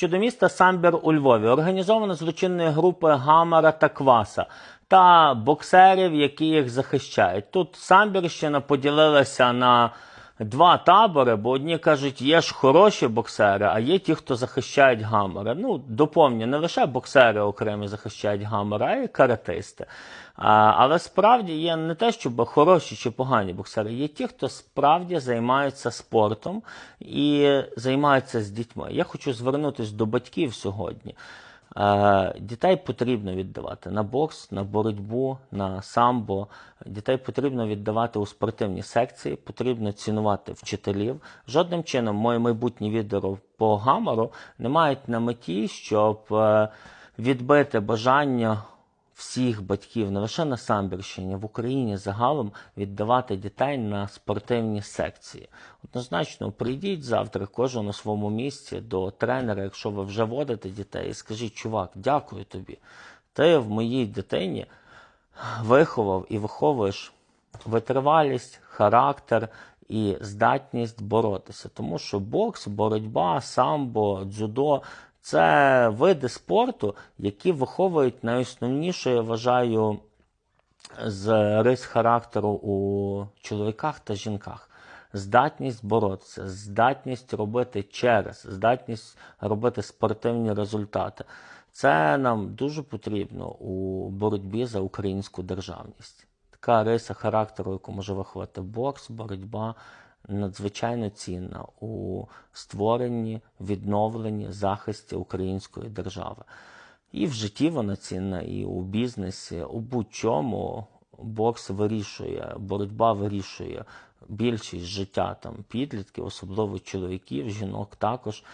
щодо міста Самбір у Львові, організовано злочинної групи Гамара та Кваса та боксерів, які їх захищають. Тут Самбірщина поділилася на два табори, бо одні кажуть, є ж хороші боксери, а є ті, хто захищають гамора. Ну, доповню, не лише боксери окремі захищають гамора, а й каратисти. А, але справді є не те, щоб хороші чи погані боксери, є ті, хто справді займаються спортом і займаються з дітьми. Я хочу звернутися до батьків сьогодні. Е, Дітей потрібно віддавати на бокс, на боротьбу, на самбо. Дітей потрібно віддавати у спортивні секції, потрібно цінувати вчителів. Жодним чином мої майбутні відео по гамору не мають на меті, щоб е, відбити бажання всіх батьків, не лише на Самбірщині, в Україні загалом віддавати дітей на спортивні секції. Однозначно, прийдіть завтра, кожен у своєму місці до тренера, якщо ви вже водите дітей, і скажіть, чувак, дякую тобі. Ти в моїй дитині виховав і виховуєш витривалість, характер і здатність боротися. Тому що бокс, боротьба, самбо, дзюдо це види спорту, які виховують найосновніше, я вважаю, з рис характеру у чоловіках та жінках. Здатність боротися, здатність робити через, здатність робити спортивні результати. Це нам дуже потрібно у боротьбі за українську державність. Така риса характеру, яку може виховати бокс, боротьба, надзвичайно цінна у створенні, відновленні, захисті української держави. І в житті вона цінна, і у бізнесі, у будь-чому бокс вирішує, боротьба вирішує більшість життя там підлітків, особливо чоловіків, жінок також.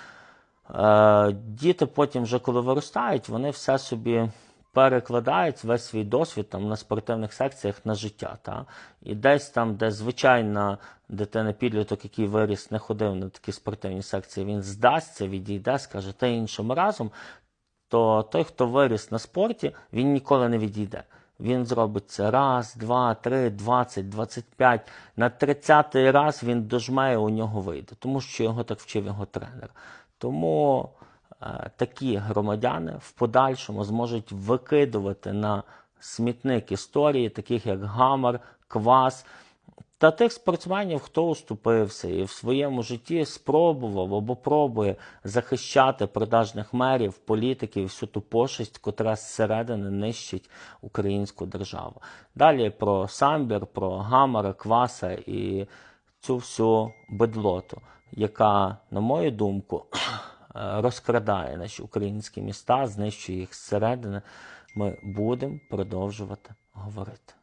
Е, діти потім, вже коли виростають, вони все собі перекладають весь свій досвід там на спортивних секціях на життя. Та? І десь там, де звичайна дитина підліток, який виріс, не ходив на такі спортивні секції, він здасться, відійде, скаже, та іншим разом, то той, хто виріс на спорті, він ніколи не відійде. Він зробить це раз, два, три, двадцять, двадцять п'ять. На тридцятий раз він дожмає, у нього вийде, тому що його так вчив його тренер. Тому такі громадяни в подальшому зможуть викидувати на смітник історії, таких як Гамар, Квас та тих спортсменів, хто уступився і в своєму житті спробував або пробує захищати продажних мерів, політиків, всю ту пошесть, котра зсередини нищить українську державу. Далі про самбір, про гамара, кваса і цю всю бедлоту, яка, на мою думку, розкрадає наші українські міста, знищує їх зсередини. Ми будемо продовжувати говорити.